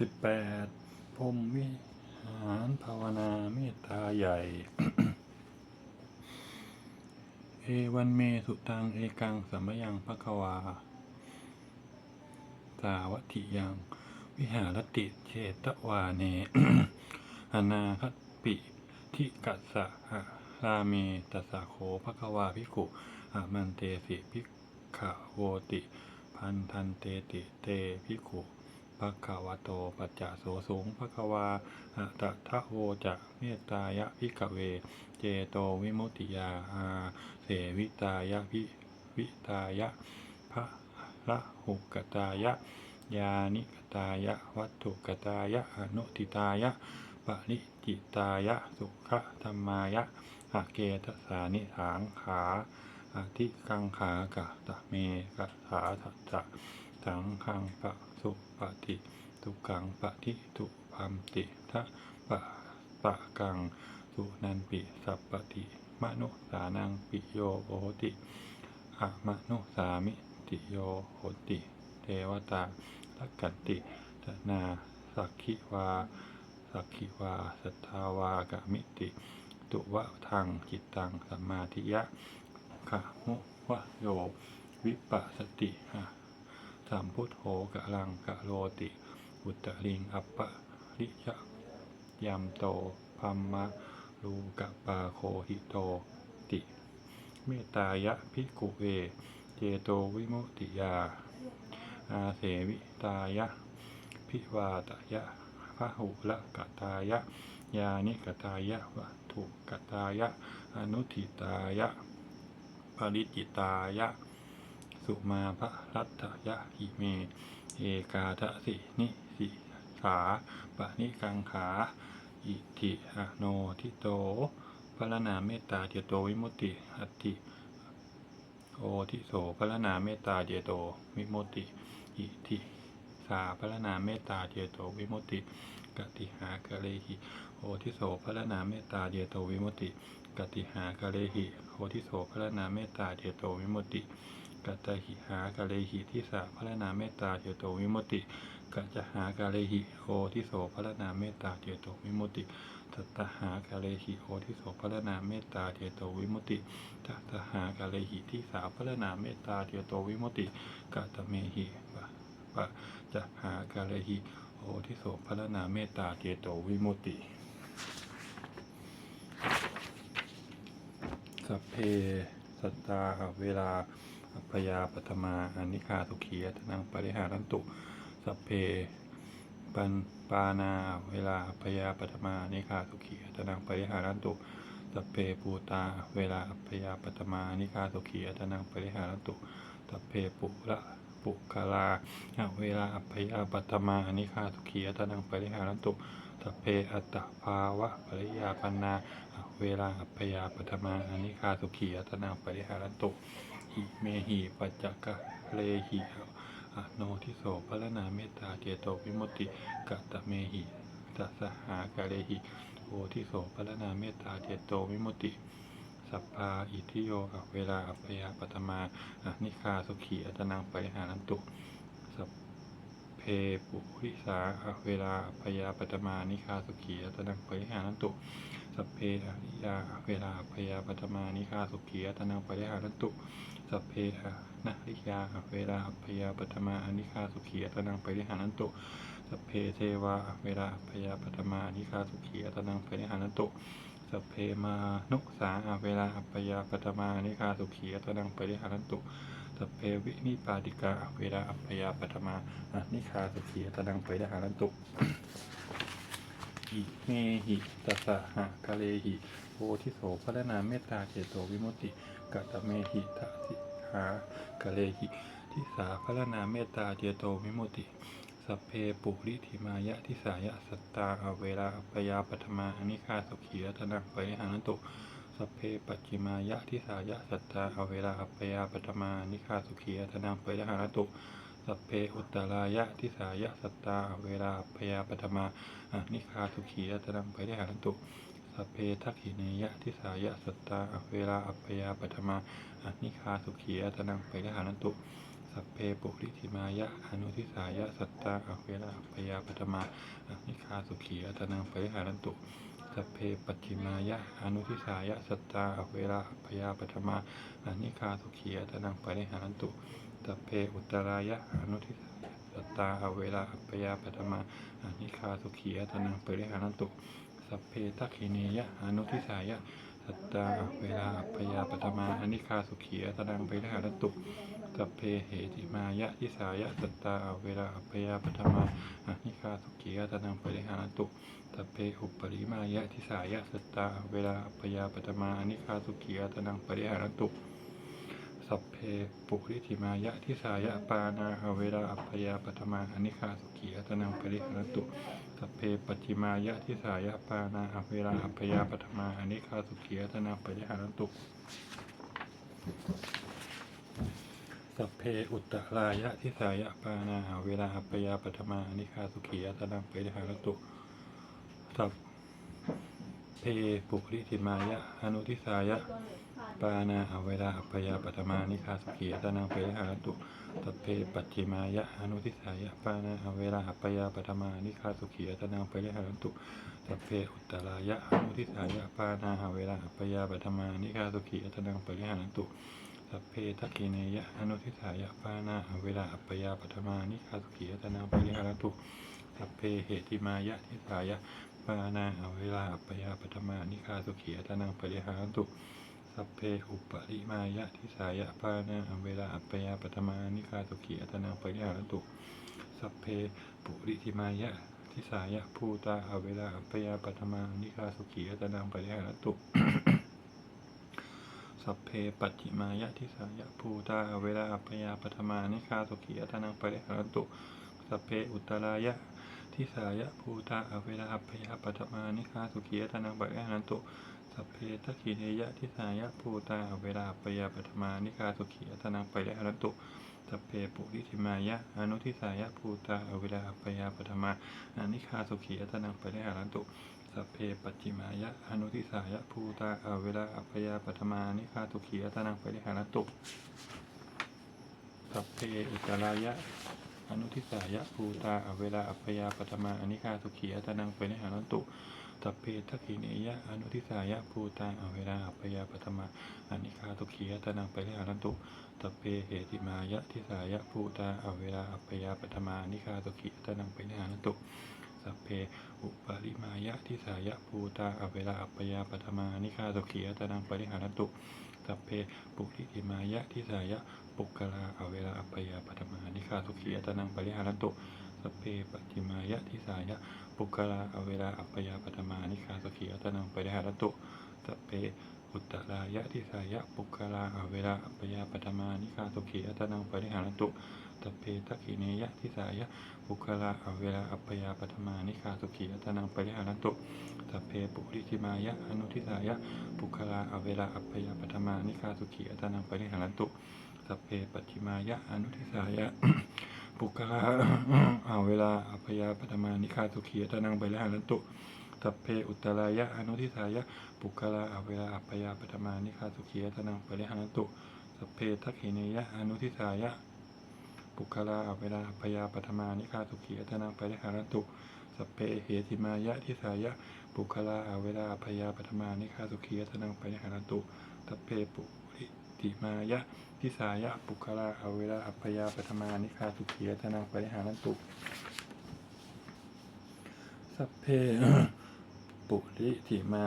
สิบแปดพรมวิหารภาวนาเมตตาใหญ่ เอวันเมสุตัง เอกังสัมยังภควา สาวัติยัง วิหารติเชตวาเน อนาคปิทิกัสสะหะราเมตัสสะโขภควาภิกขุอามันเตสิภิกขโวติ พันทันเตติเตภิก ขุภควโตปัจจโสสูงภควาอะตะทะโวจะเมตตายะภิกเว เจโตวิมุติยาอาเสวิตายะภิวิตายะพระละหุกตายะ ยานิกตายะ วัตถุกตายะอนุติตายะปริจิตายะ สุขธรรมายะอาเกตสานิสางขาอาทิกังขากะตะเมกะสาทัจจะสังขังปะ สุปฏิทุกังปะทิทุพัมติทะปะปะกังสุนันปิสัพปติมโนสานังปิโยโหติอะมโนสามิติโยโหติเทวตาลักกันติตนาสักขิวาสักขิวาสัทธาวากะมิติ ตุวะทังจิตตังสัมมาทิยะขะมุวะโยวิปัสสติหะ สัมพุทโธกะลังกะโลติ อุตตริงอัปปะริยะยัมโตพัมมะลูกะปาโคหิโตติ เมตตายะภิกุเว เจโตวิมุติยา อาเสวิตายะ พิวาตายะพะหุละกตายะ ยานิกตายะวัตถุกตายะ อนุทิตายะปริจิตายะ สุมาพระรัตยะหิเม เอกาทะสินิสิขาปะนิกังขา อิทิอโนทิโตพระนาเมตตาเจโตวิมุตติอัติโอทิโสพระนาเมตตาเจโตวิมุตติอิทิสาพระนาเมตตาเจโตวิมุตติกติหากะเลหิโอทิโสพระนาเมตตาเจโตวิมุตติกติหากะเลหิโอทิโสพระนาเมตตาเจโตวิมุติ กัตหิหากะเลหิทิสาพระนาเมตตาเจโตวิมุติกัจจหากะเลหิโอทิโสพระนาเมตตาเจโตวิมุติตัตตหากะเลหิโอทิโสพระนาเมตตาเจโตวิมุติตัตหากะเลหิทิสาพระนาเมตตาเจโตวิมุติกัตตเมหิปะปะจะหากะเลหิโอทิโสพระนาเมตตาเจโตวิมุตติสัพเพสัตตาเวลา อัพยาปัตมาอนิคาทุขียตนังปริหารันตุสัพเพปันปานาเวลาอัพยาปัตมาอนิคาทุขียตนังปริหารันตุสัพเพปูตา เวลาอัพยาปัตมาอนิคาทุขียตนังปริหารันตุสัพเพปุระปุกาลาเวลาอัพยาปัตมาอนิคาทุขียตนังปริหารันตุสัพเพอัตตภาวะปริยาปันนา เวลาอัพยาปฐมาอนิคาสุขีอัตนาปริหารันตุิเมหิปัจจกะเลหิอโนทิโสพระนาเมตตาเจโตวิมุตติกัตตเมหิตัสสหากะเลหิโอทิโสพระนาเมตตาเจโตวิมุตติสัพพาอิทิโยเวลาอัพยาปฐมาอนิคาสุขีอัตนังไปหารันตุสัพเพปุริสาเวลาอัพยาปฐมานิคาสุขีอัตนังไปหารันตุสัพเพอริยาเวลาพยาปัตมานิคาสุขียตนังไปหารันตุ สัพเพอนาริยาเวลาพยาปัตมานิคาสุขียตนังไปริหารันตุสัพเพเทวาเวลาพยาปัตมานิคาสุขียตนังไปริหารันตุสัพเพมานุสาเวลาพยาปัตมานิคาสุขียตนังไปริหารันตุสัพเพวินิปาติกาเวลาพยาปัตมานิคาสุขียตนังไปริหารันตุอิเมหิตัสสะหะกะเลหิโพธิโสพระนาเมตตาเจโตวิมุตติ กัตตเมหิทัสสิหากะเลหิทิสาพระนาเมตตาเจโตวิมุติ สัพเพปุริธิมายะทิสายะสัตตาอเวลาปยาปฐมาอนิคาสุขียตนังปริหานันตุสัพเพปัจจิมายะทิสายะสัตตาอเวลาปยาปฐมานิคาสุขียตนังปริหานันตุสัพเพอุตตรายะทิสายะสัตตาเวลาพยาปฐมานิคาทุขียตนังไปได้หารันตุ สัพเพทักขิเนยะทิสายะสัตตาเวลาอัพยาปฐมาอนิคาทุขียตนังไปได้หารันตุ สัพเพปุริธิมายะอนุทิสายะสัตตาอเวลาอัปปยาปฐมาอนิคาสุขีอัตนังปริหารันตุสัพเพปัจฉิมายะอนุทิสายะสัตตาอเวลาอัปปยาปฐมาอนิคาสุขีอัตนังปริหารันตุ สัพเพอุตรายะอนุทิสายะสัตตาอเวลาอัปปยาปฐมาอนิคาสุขีอัตนังปริหารันตุ สัพเพทักขิเนยะอนุทิสายะสัตตาเวลาอัปยาปฐมาอนิคาสุขีอัตนังไปริหารันตุสัพเพเหติมายะทิสายะสัตตาเวลาอัปยาปฐมาอนิคาสุขีอัตนังไปริหารันตุสัพเพอุปริมายะทิสายะสัตตาเวลาอัปยาปฐมาอนิคาสุขีอัตนังไปริหารันตุสัพเพปุริธิมายะทิสายะปานาเวลาอัปยาปฐมาอนิคาสุขีอัตนังปริหารันตุ สัพเพปัจิมายะทิสายะปานาอเวลาอัปปยาปฐมาอนิคาสุขีอัตนังปริหารันตุสัพเพอุตตรายะทิสายะปานาอเวลาอัปปยาปฐมาอนิคาสุขีอัตนังปริหารันตุสัพเพปุริธิมายะอนุทิสายะ ปานาอเวลาอัปปยาปฐมานิคาสุขีอัตนังปหาตุสัพเพปัจจิมายะอนุทิสายะปานาอเวลาอัปปยาปฐมานิคาสุขีอัตนังปหาตุสัพเพอุตตรายะอนุทิสายะปานาอเวลาอัปปยาปฐมานิคาสุขีอัตนังปหาตุสัพเพทักขิเนยะอนุทิสายะปานาเวลาอัปปยาปฐมานิคาสุขีอัตนังปริหารตุสัพเพเหติมายะทิสายะปานาเวลาอัปปยาปฐมานิคาสุขีอัตนังปริหารตุ สัพเพอุปริมายะทิสายะปานาเวลาอัปยาปฐมานิคาสุขีอัตนังปริหารันตุสัพเพปุริธิมายะทิสายะภูตาเวลาอัปยาปฐมานิคาสุขีอัตนังปริหารันตุสัพเพปัจจิมายะทิสายะภูตาเวลาอัปยาปฐมานิคาสุขีอัตนังปริหารันตุสัพเพอุตรายะทิสายะภูตาเวลาอัปยาปฐมานิคาสุขีอัตนังปริหารันตุ สัพเพทักขิเนยะทิสายะภูตาเวลาอัปยาปฐมานิคาสุขีอัตนังปริหารันตุสัพเพปุริธิมายะอนุทิสายะภูตาเวลาอัปยาปฐมาอนิคาสุขีอัตนังปริหารันตุสัพเพปัจจิมายะอนุทิสายะภูตาเวลาอัปยาปฐมานิคาสุขีอัตนังปริหารันตุสัพเพอุตตรายะอนุทิสายะภูตาเวลาอัปปยาปฐมาอนิคาสุขีอัตนังปริหารันตุ สัพเพทักขิเนยะอนุทิสายะภูตาเวลาอัปยาปฐมาอนิคาสุขีอัตนังปริหารันตุสัพเพเหติมายะทิสายะภูตาเวลาอัปยาปฐมานิคาสุขีอัตนังปริหารันตุสัพเพอุปาริมายะทิสายะภูตาเวลาอัปยาปฐมานิคาสุขีอัตนังปริหารันตุสัพเพปุริธิมายะทิสายะปุกกะลาอเวลาอัปยาปฐมานิคาสุขีอัตนังปริหารันตุ สัพเพปัจจิมายะทิสายะปุกกลาอเวลาอัปปยาปฐมานิคาสุขีอัตนังปริหารันตุสัพเพอุตตรายะทิสายะปุกกลาอเวลาอัปปยาปฐมานิคาสุขีอัตนังปริหารันตุสัพเพทักขิเนยะทิสายะปุคลาอเวลาอัปปยาปฐมานิคาสุขีอัตนังปริหารันตุสัพเพปุริธิมายะอนุทิสายะปุคลาอเวลาอัปปยาปฐมานิคาสุขีอัตนังปริหารันตุสัพเพปัจฉิมายะอนุทิสายะ ปุคลาเวลาอัปยาปฐมานิคาสุขีอัตนังไปริหารันตุสัพเพอุตรายะอนุทิสายะปุคลาเวลาอัปยาปฐมานิคาสุขีอัตนังไปริหารันตุสัพเพทักขิเนยะอนุทิสายะปุคลาเวลาพยาปฐมานิคาสุขีอัตนังไปริหารันตุสัพเพเหติมายะทิสายะปุคลาเวลาพยาปฐมานิคาสุขีอัตนังไปริหารันตุสัพเพปุ ติมายะทิสายะปุคลาเวลาพยาปฐมานิคาสุขีอัตนังปริหารันตุสัพเพปุริติมา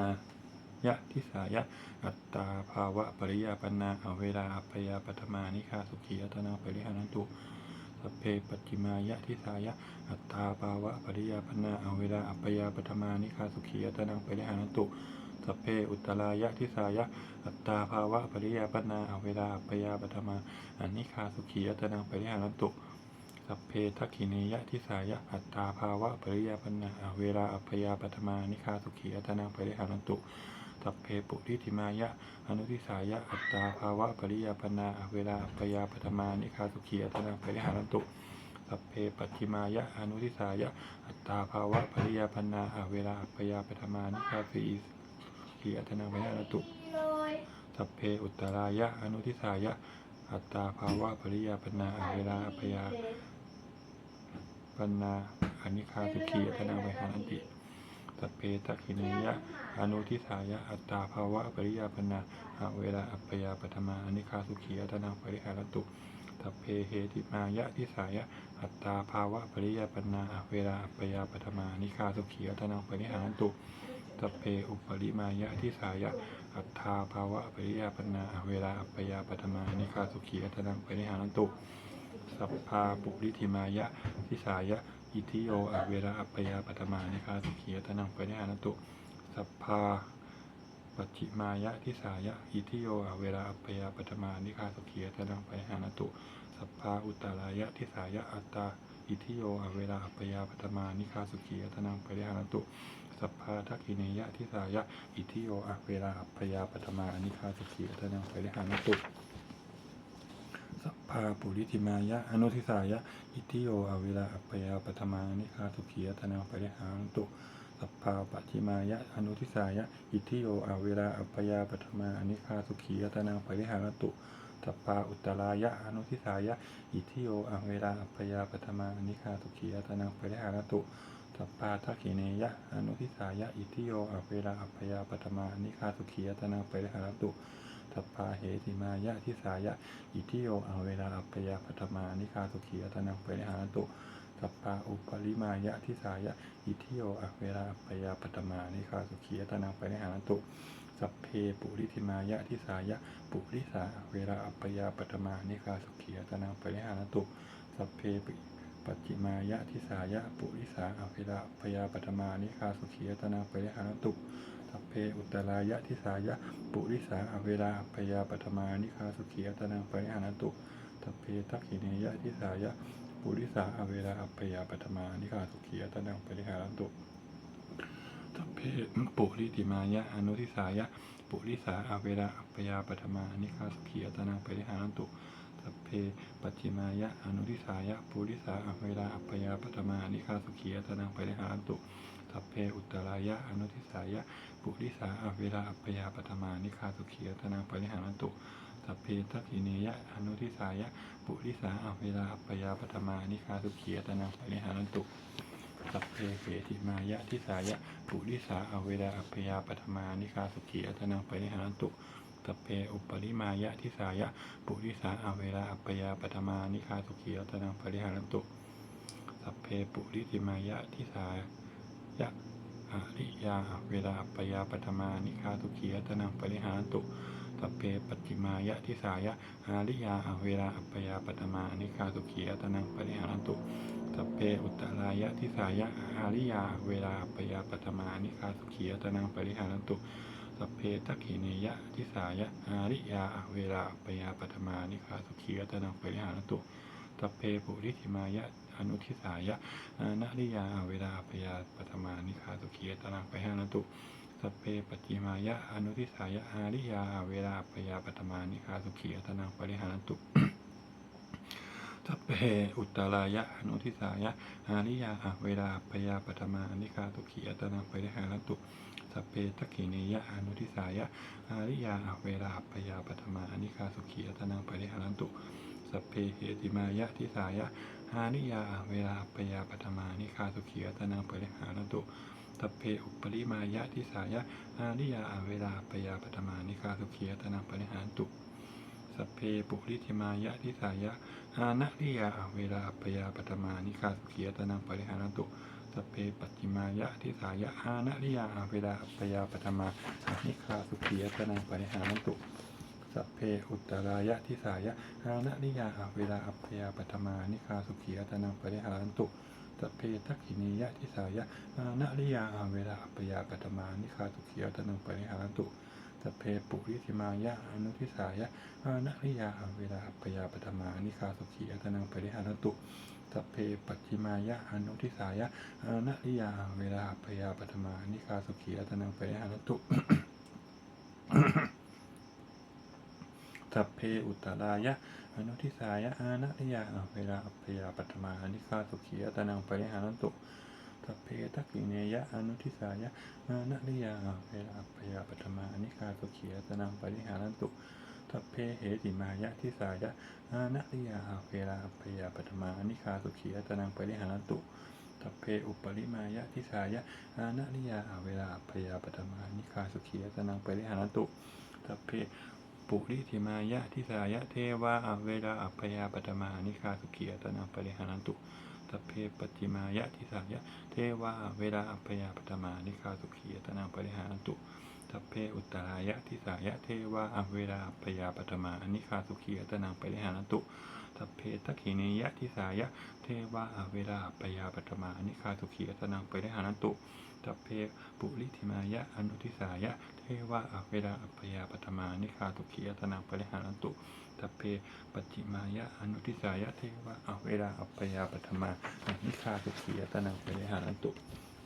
ยะทิสายะอัตตาภาวะปริยาปนาเวลาอัปปยาปฐมานิคาสุขีอัตนาปริหารันตุสัพเพปัจิมายะทิสายะอัตตาภาวะปริยาปนาเวลาอัปปยาปฐมานิคาสุขีอัตนังปริหารันตุ สัพเพอุตตรายะทิสายะ อัตตาภาวะปริยาปนาเวลาอัปยาปฐมาอนิคาสุขีอัตนังปริหารันตุสัพเพทักขิเนยะทิสายะอัตตาภาวะปริยาปนาเวลาอัปยาปฐมานิคาสุขีอัตนังปริหารันตุสัพเพปุริธิมายะ อนุทิสายะ อัตตาภาวะปริยาปนาเวลาอัปยาปฐมานิคาสุขีอัตนังปริหารันตุสัพเพปัจฉิมายะอนุทิสายะ อัตตาภาวะปริยาปนาเวลาอัปยาปฐมานิคาสุ ขีอัตนังปริหารันตุสัพเพอุตรายะ อนุทิสายะ อัตตาภาวะปริยาปนาอเวลาอัปยาปนาอนิคาสุขีอัตนาไวหานันติสัพเพทักขิเนยะ อนุทิสายะ อัตตาภาวะปริยาปนาอเวลาอัปยาปธรรมาอนิคาสุขีอัตนาปริหารันตุสัพเพเหติมายะทิสายะ อัตตาภาวะปริยาปนาอเวลาอัปยาปธรรมาอนิคาสุขีอัตนาปริหารันตุ สเพอุปริมายะทิสายะ อัตถาภาวะปริยาปนาเวลาอัปปยาปฐมานิคาสุขีอัตนังปริหารันตุสัพพาปุริธิมายะทิสายะ อิทิโยอเวลาอัปปยาปฐมานิคาสุขีอัตนังปริหารันตุสัพพาปัจฉิมายะทิสายะ อิทิโยอเวลาอัปปยาปฐมานิคาสุขีอัตนังปริหารันตุสัพพาอุตตรายะทิสายะอัตตา อิทิโยอเวลาอัปยาปฐมานิคาสุขีอัตนังปริหารตุสัพพาทักขิเนยะทิสายะอิทิโยอเวลาอัปยาปฐมานิคาสุขีอัตนังปริหานุตุสัพพาปุริธิมายะอนุทิสายะอิทิโยอเวลาอัปยาปฐมานิคาสุขีอัตนังปริหานุตุสัพพาปัจิมายะอนุทิสายะอิทิโยอเวลาอัปยาปฐมานิคาสุขีอัตนังปริหานุตุ สัพพาอุตตรายะอนุทิสายะ อิทิโยอะเวลาอัปยาปฐมาอนิคาสุขีอัตนังปริหานุตุสัพพาทักขิเนยะอนุทิสายะ อิทิโยอะเวลาอัปยาปฐมานิคาสุขียตนาปริหารตุสัพพาเหติมายะทิสายะ อิทิโยอะเวลาอัปยาปฐมานิคาสุขียตนาปริหารตุสัพพาอุปริมายะทิสายะ อิทิโยอะเวลาอัปยาปฐมานิคาสุขียตนาปริหารตุ สัพเพปุริธิมายะทิสายะปุริสาเวลาอัปยาปฐมานิคาสุขียตนาปริหารตุสัพเพปิปัจจิมายะทิสายะปุริสาอภิระพยาปัตมานิคาสุขียตนาปริหารตุสัพเพอุตรายะทิสายะปุริสาอเวลาพยาปัตมานิคาสุขียตนาปริหารตุสัพเพทักขิเนยะทิสายะปุริสาอเวลาพยาปัตมานิคาสุขียตนาปริหารตุ สัพเพปุริติมายะอนุทิสายะ ปุริสาอเวลาพยาปัตมานิคาสุขียตนาปริหารตุสัพเพปัจจิมายะอนุทิสายะปุริสาอเวลาอัปยาปฐมานิคาสุขียตนังปริหารันตุสัพเพอุตตรายะอนุทิสายะปุริสาอเวลาอัปยาปฐมานิคาสุขียตนังปริหารันตุสัพเพทักิเนยะอนุทิสายะปุริสาอเวลาอัปปยาปฐมานิคาสุขียตนังปริหารันตุ สัพเพเขติมายะทิสายะปุริสาอเวลาอัปยาปฐมานิคาสุขียตนังปริหารันตุสัพเพอุปริมายะทิสายะปุริสาอเวลาอัปยาปฐมานิคาสุขียตนังปริหารันตุสัพเพปุริติมายะทิสายะอริยาเวลาอัปยาปฐมานิคาสุขียตนังปริหารันตุสัพเพปัจจิมายะทิสายะอาริยาเวลาอัปยาปฐมานิคาสุขียตนังปริหารันตุ สัพเพอุตตรายะทิสายะอาริยา เวลาปยาปฐมานิคาสุขียตนังปริหารันตุสัพเพทักขิเนยะทิสายะอาริยา เวลาปยาปฐมานิคาสุขียตนังปริหารตุสัพเพปุริธิมายะอนุทิสายะอานาริยา เวลาปยาปฐมานิคาสุขียตนังปริหารตุสัพเพปจิมายะอนุทิสายะอาริยา เวลาปยาปฐมานิคาสุขียตนังปริหารตุ เพอุตตรายะอนุทิสายะอาริยาเวลาปยาปฐมานิคาสุขียตนังปริหารตุสเพทักขิเนยะอนุทิสายะอาริยาเวลาปยาปฐมาอนิคาสุขียตนังปริหารันตุสเพเหติมายะทิสายะอาริยาเวลาปยาปฐมานิคาสุขียตนังปริหารันตุสเพอุปริมายะทิสายะอาริยาเวลาปยาปฐมานิคาสุขียตนังปริหารันตุสเพปุริธิมายะทิสายะ อานะริยาเวลาอัปยาปฐมานิคาสุขียตนังปริหารันตุสัพเพปัจจิมายะทิสายะอานะริยาเวลาอัปยาปฐมานิคาสุขียตนังปริหารันตุสัพเพอุตตรายะทิสายะอานะริยาเวลาอัปยาปฐมานิคาสุขียตนังปริหารันตุสัพเพทักขิเนยะทิสายะอานะริยาเวลาอัปยาปฐมานิคาสุขียตนังปริหารันตุ สัพเพปุริธิมายะอนุทิสายะอานะริยาเวลาปยาปฐมานิคาสุขียตนังปริหารันตุสัพเพปัจจิมายะอนุทิสายะอานะริยาเวลาปยาปฐมานิคาสุขียตนังปริหารันตุสัพเพอุตตรายะอนุทิสายะอานะริยาเวลาปยาปัตมานิคาสุขียตนังปริหารันตุ สัพเพทักขิเนยะอนุทิสายะอานะริยาเวลาอัปยาปัตมานิคาสุขียตนังปริหารันตุทัพเพเหติมายะทิสายะอานะริยาเวลาอัปยาปัตมาอนิคาสุขีอัตนังปริหารตุทัพเพอุปริมายะทิสายะอานะริยาเวลาอัปยาปัตมาอนิคาสุขีอัตนังปริหารตุทัพเพปุริธิมายะทิสายะเทวาอเวลาอัปยาปัตมาอนิคาสุขีอัตนังปริหารตุ สัพเพปจิมายะทิสายะ เทวาเวลาอัปยาปตมานิคาสุขีตนางปริหารันตุสัพเพอุตรายะทิสายะเทวาเวลาอัปยาปตมานิคาสุขีตนางปริหารันตุ สัพเพทักขิเนยะทิสายะ เทวาเวลาอัปยาปัตมานิคาสุขียตนังปริหารันตุสัพเพปุริธิมายะอนุทิสายะ เทวาเวลาอัปยาปัตมานิคาสุขียตนังปริหารันตุตัพเพปัจจิมายะอนุทิสายะเทวะเวลาอัปยาปัทมาอนิคาสุขียตนังเปริหารันตุ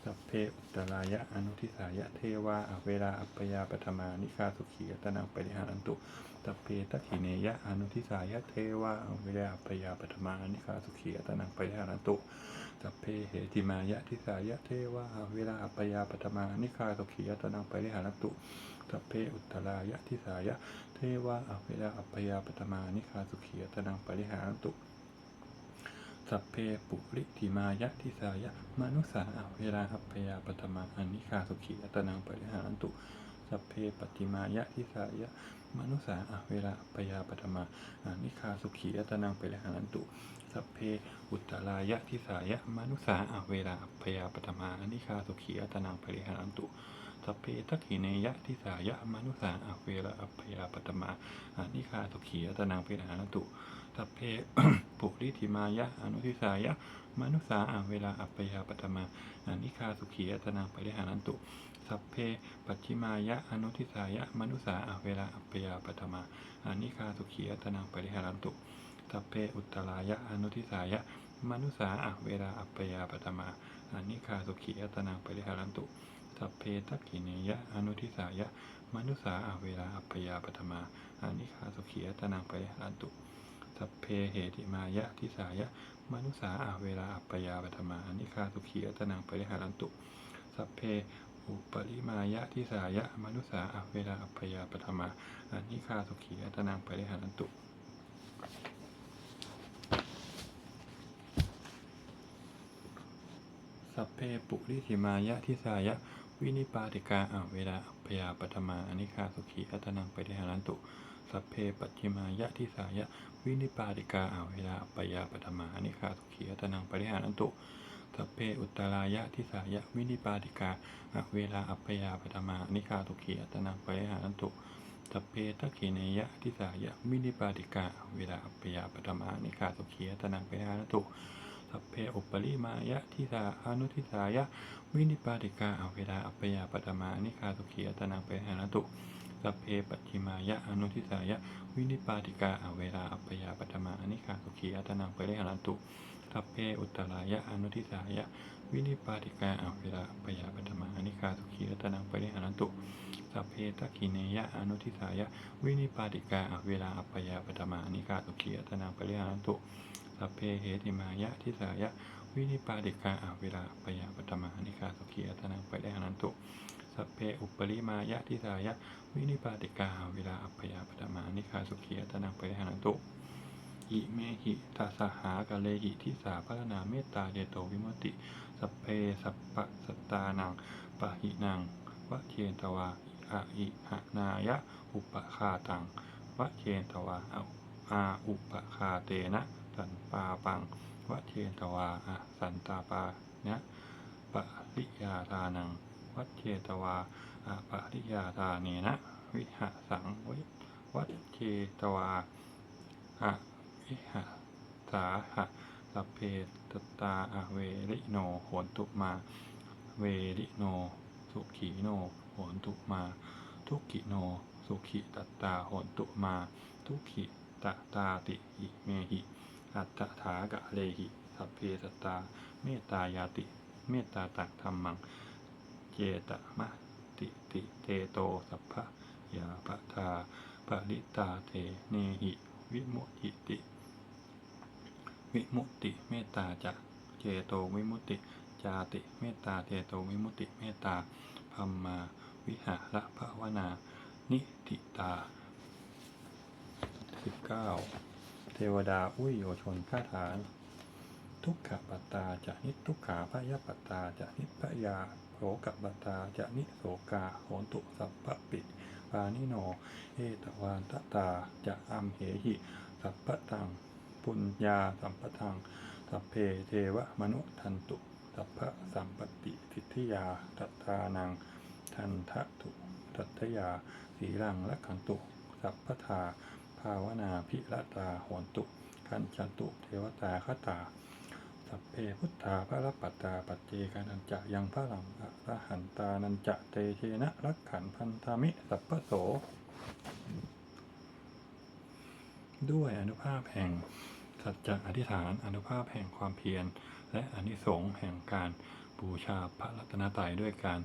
สัพเพอุตรายะอนุทิสายะเทวะอเวลาอัปยาปัทมานิคาสุขียตนังปริหารันตุสัพเพทักขิเนยะอนุทิสายะเทวะอเวลาอัปยาปัทมานิคาสุขียตนังปริหารันตุสัพเพเหติมายะทิสายะเทวะอเวลาอัปยาปัทมานิคาสุขียตนังปริหารันตุสัพเพอุตตรายะทิสายะเทวะอเวลาอัปยาปตมานิคาสุขียตนังปริหารันตุ สัพเพปุริธิมายะทิสายะมนุสาอเวลาอัปปยาปตมาอนิคาสุขียตนังปริหารันตุสัพเพปฏิมายะทิสายะมนุสาอเวลาอัปยาปตมาอนิคาสุขียตนังปริหารันตุสัพเพอุตตรายะทิสายะมนุสาอเวลาอัปปยาปตมาอนิคาสุขียตนังปริหารันตุสัพเพทักขิเนยะทิสายะมนุสาอเวลาอัปปยาปตมาอนิคาสุขียตนังปริหานตุ สัพเพปุริธิมายะ อนุทิสายะมนุสาอเวลาอัปปยาปตมาอานิคาสุขียตนังปริหานันตุ สัพเพปัจฉิมายะ อนุทิสายะมนุสาอเวลาอัปปยาปตมาอานิคาสุขียตนังปริหานันตุ สัพเพอุตตรายะ อนุทิสายะมนุสาอเวลาอัปปยาปตมาอานิคาสุขียตนังปริหานันตุสัพเพทักขิเนยะอนุทิสายะมนุสาอาเวลาอัปปยาปฐมาอานิคาสุขียตนังปริหารันตุ สัพเพเหติมายะทิสายะมนุสาอาเวลาอัปปยาปฐมาอนิคาสุขียตนังปริหารันตุ สัพเพอุปริมายะทิสายะมนุสาอาเวลาอัปปยาปฐมาอนิคาสุขียตนังปริหารันตุสัพเพปุริธิมายะทิสายะ วินิปาติกาอาเวลาอัปปยาปฐมาอนิคาสุขีอัตนังปริหารันตุ สัพเพปัจฉิมายะทิสายะ วินิปาติกาอาเวลาอัปยาปฐมาอนิคาสุขีอัตนังปริหารันตุสัพเพอุตตรายะทิสายะวินิปาติกาอาเวลาอัปยาปฐมาอนิคาสุขีอัตนังปริหารันตุสัพเพทักขิเนยะทิสายะวินิปาติกาอาเวลาอัปยาปฐมาอนิคาสุขีอัตนังปริหารันตุสัพเพอุปริมายะทิสาอนุทิสายะ วินิปาติกาอเวลาอัปยาปตมานิคาสุขีอัตนังเปหานะตุ สัพเพปัจฉิมายะอนุทิสายะ วินิปาติกาอเวลาอัปยาปัตมานิคาสุขีอัตนังเปหานตุสัพเพอุตรายะอนุทิสายะ วินิปาติกาอเวลาอัปยาปัตมานิคาสุขีอัตนังเปหานตุสัพเพทักขิเนยะอนุทิสายะ วินิปาติกาอเวลาอัปยาปัตมานิคาสุขีอัตนังเปหานตุสัพเพเหติมายะทิสายะวินิปาติกาอาเวลาปยาปัตมานิคาสุขีอัตนังไปได้หานันตุ สัพเพอุปริมายะทิสายะ วินิปาติกาเวลาอัปปยาปตมานิคาสุขีอัตนังไปหานันตุอิเมหิตาสหากะเลหิทิสาพระนาเมตตาเดโตวิมติ สัพเพสัพปะสตานังปะหินังวะเชนตวาอะอิหนายะอุปคาตังวะเชนตวาอาอาอุปคาเตนะสันปาปังวะเทตวาอะสันตาปานะปะริยาทานัง วัดเทตวาอะปะริยาทาเนนะวิหะสังวิวัดเทตวาอะวิหะสาหะสัพเพตตาอเวริโนโหนตุมา เวริโน สุขีโนโหนตุมา ทุกิโน สุขิตตาโหนตุมา ทุกขิตตาติหิเมหิ อัตถากะเลหิ สัพเพสตตาเมตตายาติ เมตตาตักธรรมัง เจตมะติติเตโตสัพพะยาปะทาปริตาเตเนหิวิมุติติ วิมุติเมตตาจะเจโตวิมุติจาติเมตตาเจโตวิมุติเมตตาพัมมาวิหาระภาวนา นิติตาสิบเก้าเทวดาอุ้ยโยชนคาถาทุกขปัตตาจะนิทุกขาพยปัตตาจะนิพยา โสกปัตาจะนิโสกาโหนตุสัพพปิปานิโนเอตวานตตาจะอัมเหหิสัพพตังปุญญาสัมปทังสัพเพเทวมนุทันตุสัพพสัมปติทิฏฐิยาตัตตานังทันทะตุตัตถยาสีลังละขันตุสัพพทาภาวนาพิรตาโหนตุขันจันตุเทวตาคตา สัพเพพุทธาพระรัตตาปัจเจกานันจะยังพระลังอระหันตานันจะเตเชนะรักขันพันธามิสัพพโส ด้วยอนุภาพแห่งสัจจะอธิษฐานอนุภาพแห่งความเพียร และอนิสงส์แห่งการบูชาพระรัตนตรัยด้วยการ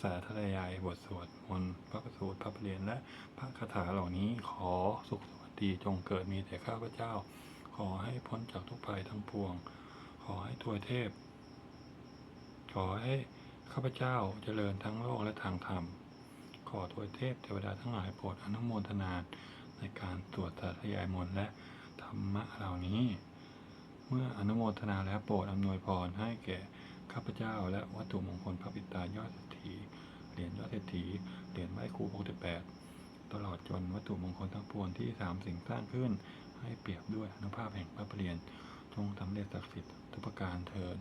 สาธยายบทสวดมนต์พระสูตรพระประเรียนและพระคาถาเหล่านี้ขอสุขสวัสดีจงเกิดมีแต่ข้าพเจ้า ขอให้พ้นจากทุกภัยทั้งปวง อให้ทวยเทพ ขอให้ข้าพเจ้าเจริญทั้งโลกและทางธรรม ขอทวยเทพเทวดาทั้งหลายโปรดอนุโมทนาในการตรวจสาธยายมนและธรรมะเหล่านี้ เมื่ออนุโมทนาแล้วโปรดอำนวยพรให้แก่ข้าพเจ้า และวัตถุมงคลพระปิตายอดเศรษฐีเหรียญยอดเศรษฐีเหรียญไหว้ครู68 ตลอดจนวัตถุมงคลทั้งปวงที่สามสิ่งสร้างขึ้นให้เปรียบด้วยอนุภาพแห่งพระประเรียนจงสำเร็จศักดิ์สิทธิ์ ทุกประการเทิน